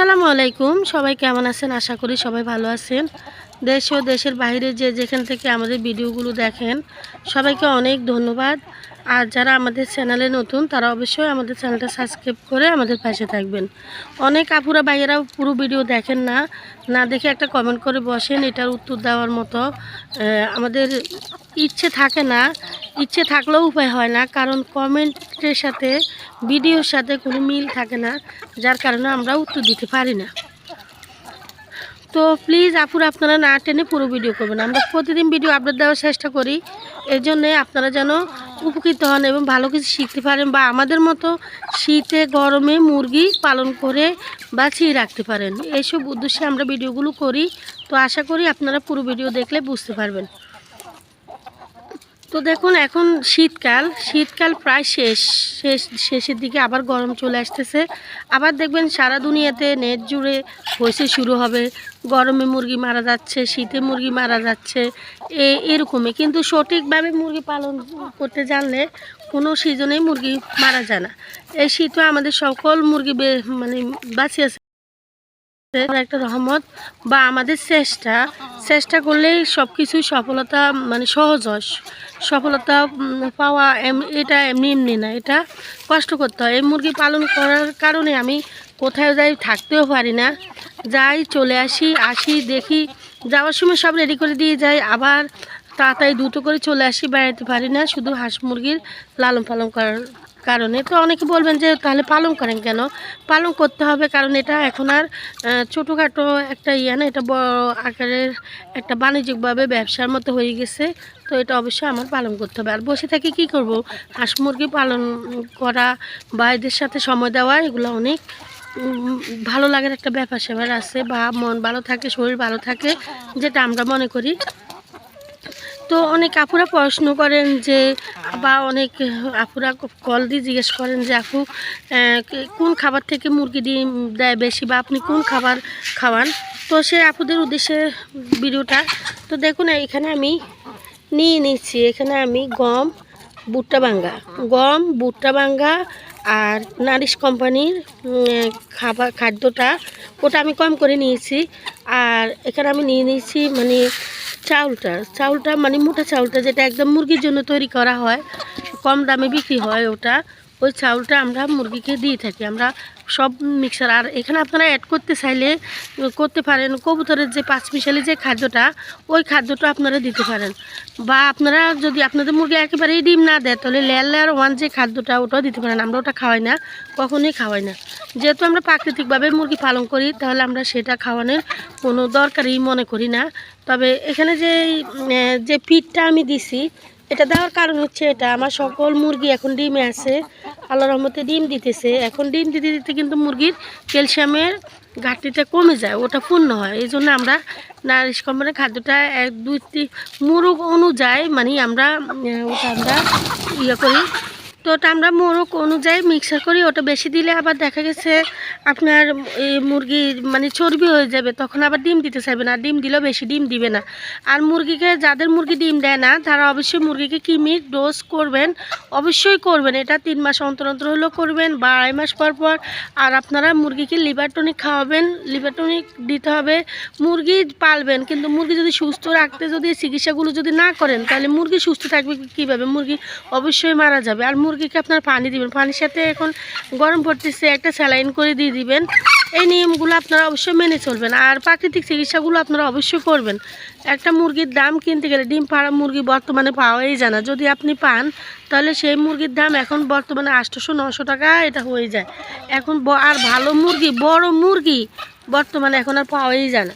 আসসালামু আলাইকুম। সবাই কেমন আছেন? আশা করি সবাই ভালো আছেন। দেশ ও দেশের বাইরে যে যেখান থেকে আমাদের ভিডিওগুলো দেখেন, সবাইকে অনেক ধন্যবাদ। আর যারা আমাদের চ্যানেলে নতুন, তারা অবশ্যই আমাদের চ্যানেলটা সাবস্ক্রাইব করে আমাদের পাশে থাকবেন। অনেক আপুরা ভাইয়েরা পুরো ভিডিও দেখেন না। না দেখে একটা কমেন্ট করে বসেন, এটার উত্তর দেওয়ার মতো। আমাদের ইচ্ছে থাকে না। ইচ্ছে থাকলেও উপায় হয় না। কারণ কমেন্টের সাথে ভিডিওর সাথে কোনো মিল থাকে না, যার কারণে আমরা উত্তর দিতে পারি না। তো প্লিজ আপুরা আপনারা না টেনে পুরো ভিডিও করবেন। আমরা প্রতিদিন ভিডিও আপডেট দেওয়ার চেষ্টা করি। এর জন্যে আপনারা যেন উপকৃত হন এবং ভালো কিছু শিখতে পারেন বা আমাদের মতো শীতে গরমে মুরগি পালন করে বাঁচিয়ে রাখতে পারেন। এইসব উদ্দেশ্যে আমরা ভিডিওগুলো করি। তো আশা করি আপনারা পুরো ভিডিও দেখলে বুঝতে পারবেন। তো দেখুন, এখন শীতকাল। শীতকাল প্রায় শেষ শেষ, শেষের দিকে আবার গরম চলে আসতেছে। আবার দেখবেন সারা দুনিয়াতে নেট জুড়ে হয়েছে শুরু হবে। গরমে মুরগি মারা যাচ্ছে, শীতে মুরগি মারা যাচ্ছে, এ, এরকমই। কিন্তু সঠিকভাবে মুরগি পালন করতে জানলে কোনো সিজনেই মুরগি মারা যায় না। এই শীতও আমাদের সকল মুরগি মানে বাঁচিয়েছে। একটা রহমত বা আমাদের চেষ্টা চেষ্টা করলেই সব কিছুই সফলতা মানে সহজ সফলতা পাওয়া এটা এমনি এমনি না, এটা কষ্ট করতে হয়। এই মুরগি পালন করার কারণে আমি কোথায় যাই থাকতেও পারি না। যাই চলে আসি আসি, দেখি, যাওয়ার সময় সব রেডি করে দিয়ে যাই। আবার তাড়াতাড়ি দ্রুত করে চলে আসি বেড়াতে পারি না। শুধু হাঁস মুরগির লালন পালন করার কারণে। তো অনেকে বলবেন যে, তাহলে পালন করেন কেন? পালন করতে হবে কারণ এটা এখন আর ছোটোখাটো একটা ইয়ে না, এটা বড় আকারের একটা বাণিজ্যিকভাবে ব্যবসার মতো হয়ে গেছে। তো এটা অবশ্যই আমার পালন করতে হবে। আর বসে থেকে কি করব? হাঁস মুরগি পালন করা বা এদের সাথে সময় দেওয়া, এগুলো অনেক ভালো লাগার একটা ব্যাপার স্যাপার আছে। বা মন ভালো থাকে, শরীর ভালো থাকে, যেটা আমরা মনে করি। তো অনেক আপুরা প্রশ্ন করেন যে, বা অনেক আপুরা কল দিয়ে জিজ্ঞেস করেন যে, আপু কোন খাবার থেকে মুরগি ডিম দেয় বেশি বা আপনি কোন খাবার খাওয়ান? তো সে আপুদের উদ্দেশ্যে ভিডিওটা, তো দেখুন, এখানে আমি নিয়ে নিচ্ছি। এখানে আমি গম ভুট্টা ভাঙ্গা। গম, ভুট্টা ভাঙ্গা আর নারিশ কোম্পানির খাবার, খাদ্যটা, ওটা আমি কম করে নিয়েছি। আর এখানে আমি নিয়ে নিয়েছি মানে চাউলটা। চাউলটা মানে মোটা চাউলটা, যেটা একদম মুরগির জন্য তৈরি করা হয়, কম দামে বিক্রি হয় ওটা। ওই চাউলটা আমরা মুরগিকে দিয়ে থাকি, আমরা সব মিক্সার আর এখানে আপনারা অ্যাড করতে চাইলে, করতে পারেন, কবুতরের যে পাঁচমিশালি যে খাদ্যটা, ওই খাদ্যটা আপনারা দিতে পারেন। বা আপনারা যদি আপনাদের মুরগি একেবারেই ডিম না দেয়, তাহলে লেয়ার লেয়ার ওয়ান যে খাদ্যটা ওটাও দিতে পারেন। আমরা ওটা খাওয়াই না, কখনোই খাওয়াই না। যেহেতু আমরা প্রাকৃতিকভাবে মুরগি পালন করি, তাহলে আমরা সেটা খাওয়ানোর কোনো দরকারই মনে করি না। তবে এখানে যে যে পিঠটা আমি দিছি এটা দেওয়ার কারণ হচ্ছে এটা, আমার সকল মুরগি এখন ডিমে আছে, আল্লাহ রহমতে ডিম দিতেছে। এখন ডিম দিতে দিতে কিন্তু মুরগির ক্যালসিয়ামের ঘাটতিটা কমে যায়, ওটা পূর্ণ হয়। এই জন্য আমরা নারিশ কোম্পানির খাদ্যটা এক, দুই, তিন, মুরগ অনুযায়ী মানে আমরা ওটা আমরা ইয়ে করি তো ওটা আমরা মোরগ অনুযায়ী মিক্সার করি, ওটা বেশি দিলে আবার দেখা গেছে আপনার এই মুরগি মানে চর্বি হয়ে যাবে, তখন আবার ডিম দিতে চাইবে না ডিম দিলেও বেশি ডিম দিবে না। আর মুরগিকে যাদের মুরগি ডিম দেয় না, তারা অবশ্যই মুরগিকে কিমির ডোজ করবেন, অবশ্যই করবেন, এটা তিন মাস অন্তর অন্তর হলেও করবেন বা আড়াই মাস পর পর। আর আপনারা মুরগিকে লিভার টনিক খাওয়াবেন লিভার টনিক দিতে হবে, মুরগি পালবেন, কিন্তু মুরগি যদি সুস্থ রাখতে যদি চিকিৎসাগুলো যদি না করেন, তাহলে মুরগি সুস্থ থাকবে কীভাবে? মুরগি অবশ্যই মারা যাবে, আর মুরগিকে আপনার পানি দিবেন। পানির সাথে এখন গরম পড়তেছে একটা স্যালাইন করে দিয়ে দিবেন। এই নিয়মগুলো আপনারা অবশ্যই মেনে চলবেন। আর প্রাকৃতিক চিকিৎসাগুলো আপনারা অবশ্যই করবেন। একটা মুরগির দাম কিনতে গেলে ডিম পাড়া মুরগি বর্তমানে পাওয়াই যায় না। যদি আপনি পান, তাহলে সেই মুরগির দাম এখন বর্তমানে আটশোশো, নশো টাকা এটা হয়ে যায়। এখন আর ভালো মুরগি, বড় মুরগি বর্তমানে এখন আর পাওয়াই যায় না।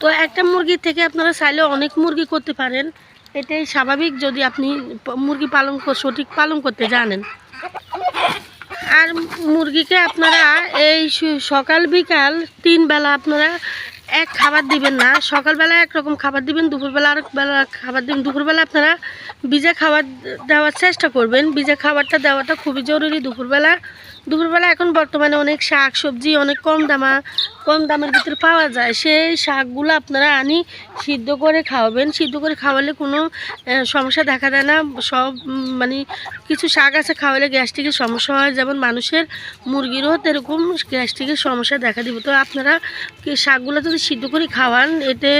তো একটা মুরগি থেকে আপনারা চাইলে অনেক মুরগি করতে পারেন। এটাই স্বাভাবিক যদি আপনি মুরগি পালন সঠিক পালন করতে জানেন। আর মুরগিকে আপনারা এই সকাল বিকাল তিন বেলা আপনারা এক খাবার দিবেন না। সকালবেলা একরকম খাবার দিবেন, দুপুরবেলা আরেক বেলা খাবার দিবেন। দুপুরবেলা আপনারা ভিজা খাবার দেওয়ার চেষ্টা করবেন। ভিজা খাবারটা দেওয়াটা খুবই জরুরি। দুপুরবেলা দুপুরবেলা এখন বর্তমানে অনেক শাক সবজি অনেক কম দামা, কম দামের ভিতরে পাওয়া যায়। সেই শাকগুলো আপনারা আনি, সিদ্ধ করে খাওয়াবেন। সিদ্ধ করে খাওয়ালে কোনো সমস্যা দেখা দেয় না। সব মানে কিছু শাক আছে, খাওয়ালে গ্যাস্ট্রিকের সমস্যা হয়। যেমন মানুষের মুরগিরও এরকম গ্যাস্ট্রিকের সমস্যা দেখা দিবে। তো আপনারা শাকগুলো যদি সিদ্ধ করে খাওয়ান, এতে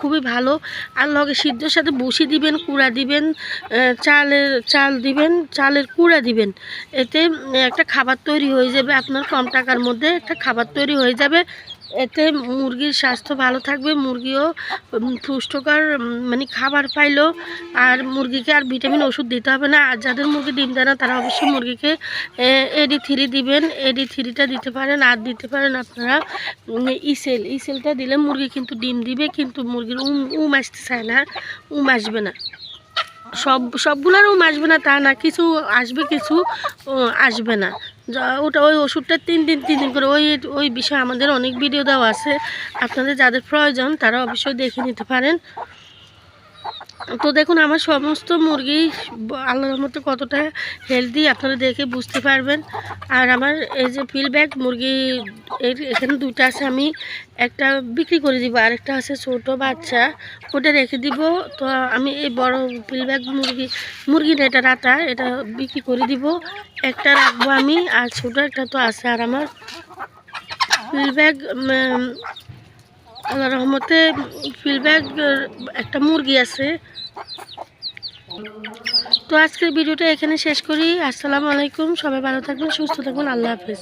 খুবই ভালো। আর লগে সিদ্ধর সাথে বসি দিবেন, কুড়া দিবেন চালের, চাল দিবেন, চালের কুড়া দিবেন। এতে একটা তৈরি হয়ে যাবে, আপনার কম টাকার মধ্যে একটা খাবার তৈরি হয়ে যাবে। এতে মুরগির স্বাস্থ্য ভালো থাকবে, মুরগিও পুষ্টকর মানে খাবার পাইলো। আর মুরগিকে আর ভিটামিন ওষুধ দিতে হবে না। আর যাদের মুরগি ডিম দেয় না, তারা অবশ্যই মুরগিকে এডি থ্রি দিবেন। এডি থ্রিটা দিতে পারেন, আর দিতে পারেন আপনারা ইসেল। ইসেলটা দিলে মুরগি কিন্তু ডিম দিবে, কিন্তু মুরগির উম উম আসতে চায় না, উম আসবে না। সব, সবগুলোরও আসবে না তা না, কিছু আসবে কিছু আসবে না। ওটা ওই ওষুধটা তিন দিন তিন দিন করে ওই ওই বিষয়ে আমাদের অনেক ভিডিও দেওয়া আছে। আপনাদের যাদের প্রয়োজন, তারা অবশ্যই দেখে নিতে পারেন। তো দেখুন, আমার সমস্ত মুরগি আল্লাহর মতো কতটা হেলদি আপনারা দেখে বুঝতে পারবেন। আর আমার এই যে ফিল ব্যাগ মুরগি, এর এখানে দুইটা আছে, আমি একটা বিক্রি করে দিব, আর একটা আছে ছোটো বাচ্চা, ওটা রেখে দিব। তো আমি এই বড় ফিল ব্যাগ মুরগি মুরগি এটা রাতা, এটা বিক্রি করে দিব। একটা রাখব আমি, আর ছোটো একটা তো আছে, আর আমার ফিল ব্যাগ আল্লাহ রহমতে ফিডব্যাক একটা মুরগি আছে। তো আজকের ভিডিওটা এখানে শেষ করি। আসসালামু আলাইকুম, সবাই ভালো থাকবেন, সুস্থ থাকবেন, আল্লাহ হাফেজ।